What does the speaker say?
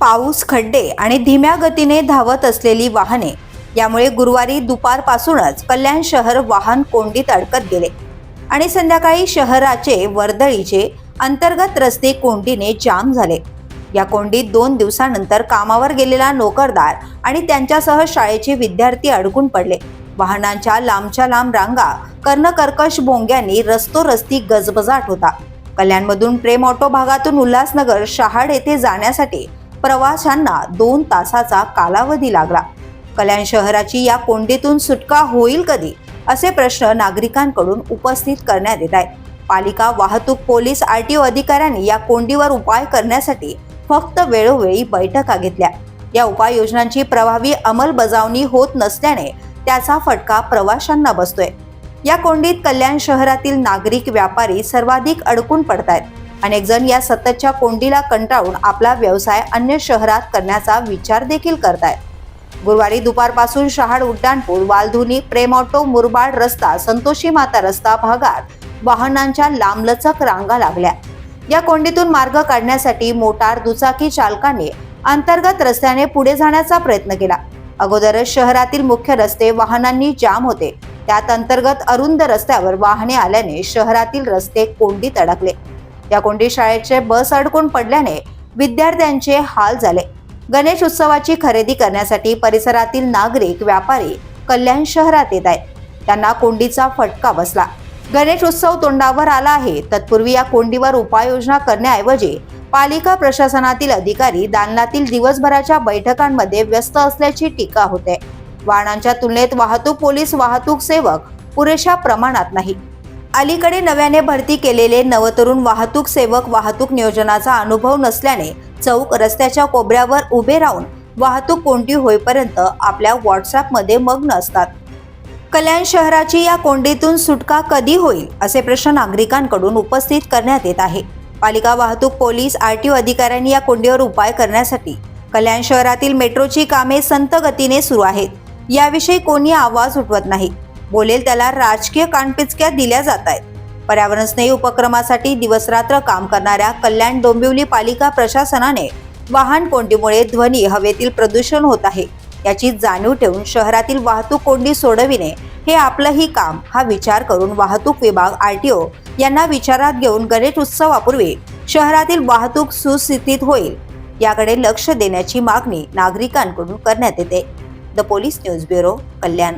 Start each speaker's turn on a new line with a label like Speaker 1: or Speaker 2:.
Speaker 1: पाऊस खड्डे आणि धीम्या गतीने धावत असलेली वाहने. यामुळे गुरुवारी दुपारपासूनच कल्याण शहर वाहन कोंडीत अडकत गेले आणि संध्याकाळी शहराचे वर्दळीचे अंतर्गत रस्ते कोंडीने जाम झाले. या कोंडीत दोन दिवसानंतर कामावर गेलेला नोकरदार आणि त्यांच्यासह शाळेचे विद्यार्थी अडकून पडले. वाहनांच्या लांबच्या लांब रांगा कर्णकर्कश भोंग्यांनी रस्तोरस्ती गजबजाट होता. कल्याणमधून प्रेम ऑटो भागातून उल्हासनगर शहाड येथे जाण्यासाठी प्रवाशांना दोन तासाचा कालावधी लागला. कल्याण शहराची या कोंडीतून सुटका होईल कधी? असे प्रश्न नागरिकांकडून उपस्थित करण्यात येत आहेत. पालिका वाहतूक पोलीस ओ अधिकाऱ्यांनी या कोंडीवर उपाय करण्यासाठी फक्त वेळोवेळी बैठका घेतल्या. या उपाययोजनांची प्रभावी अंमलबजावणी होत नसल्याने त्याचा फटका प्रवाशांना बसतोय. या कोंडीत कल्याण शहरातील नागरिक व्यापारी सर्वाधिक अडकून पडतायत. अनेक जण या सततच्या कोंडीला कंटाळून आपला व्यवसाय अन्य शहरात करण्याचा विचार देखील करतायत. गुरुवारी दुपारपासून शहाड उड्डाणपूल वालधुनी प्रेम ऑटो मुरबाड रस्ता संतोषी माता रस्ता भागात वाहनांच्या लांबलचक रांगा लागल्या. या कोंडीतून मार्ग काढण्यासाठी मोटार दुचाकी चालकाने अंतर्गत रस्त्याने पुढे जाण्याचा प्रयत्न केला. अगोदरच शहरातील मुख्य रस्ते वाहनांनी जाम होते. त्यात अंतर्गत अरुंद रस्त्यावर वाहने आल्याने शहरातील रस्ते कोंडीत अडकले. या कोंडी शाळेचे बस अडकून पडल्याने विद्यार्थ्यांचे हाल झाले. गणेश उत्सवाची खरेदी करण्यासाठी परिसरातील नागरिक व्यापारी कल्याण शहरात येत आहेत. त्यांना कोंडीचा फटका बसला. गणेश उत्सव तोंडावर आला आहे. तत्पूर्वी या कोंडीवर उपाययोजना करण्याऐवजी पालिका प्रशासनातील अधिकारी दालनातील दिवसभराच्या बैठकांमध्ये व्यस्त असल्याची टीका होते. वाहनांच्या तुलनेत वाहतूक पोलीस वाहतूक सेवक पुरेशा प्रमाणात नाही. अलीकडे नव्याने भरती केलेले नवतरुण वाहतूक सेवक वाहतूक नियोजनाचा अनुभव नसल्याने चौक रस्त्याच्या कोपऱ्यावर उभे राहून वाहतूक कोंडी होईपर्यंत आपल्या व्हॉट्सअपमध्ये मग्न असतात. कल्याण शहराची या कोंडीतून सुटका कधी होईल असे प्रश्न नागरिकांकडून उपस्थित करण्यात येत आहे. पालिका वाहतूक पोलीस आर टी ओ अधिकाऱ्यांनी या कोंडीवर उपाय करण्यासाठी कल्याण शहरातील मेट्रोची कामे संत गतीने सुरू आहेत. याविषयी कोणी आवाज उठवत नाही. बोलेल त्याला राजकीय कानपिचक्या दिल्या जात आहेत. पर्यावरण स्नेही उपक्रमासाठी दिवसरात्र काम करणाऱ्या कल्याण डोंबिवली पालिका प्रशासनाने वाहन कोंडीमुळे ध्वनी हवेतील प्रदूषण होत आहे. याची जाणीव ठेवून शहरातील वाहतूक कोंडी सोडविणे हे आपलंही काम हा विचार करून वाहतूक विभाग आर टी ओ यांना विचारात घेऊन गणेश उत्सवापूर्वी शहरातील वाहतूक सुस्थितीत होईल याकडे लक्ष देण्याची मागणी नागरिकांकडून करण्यात येते. The police news bureau Kalyan.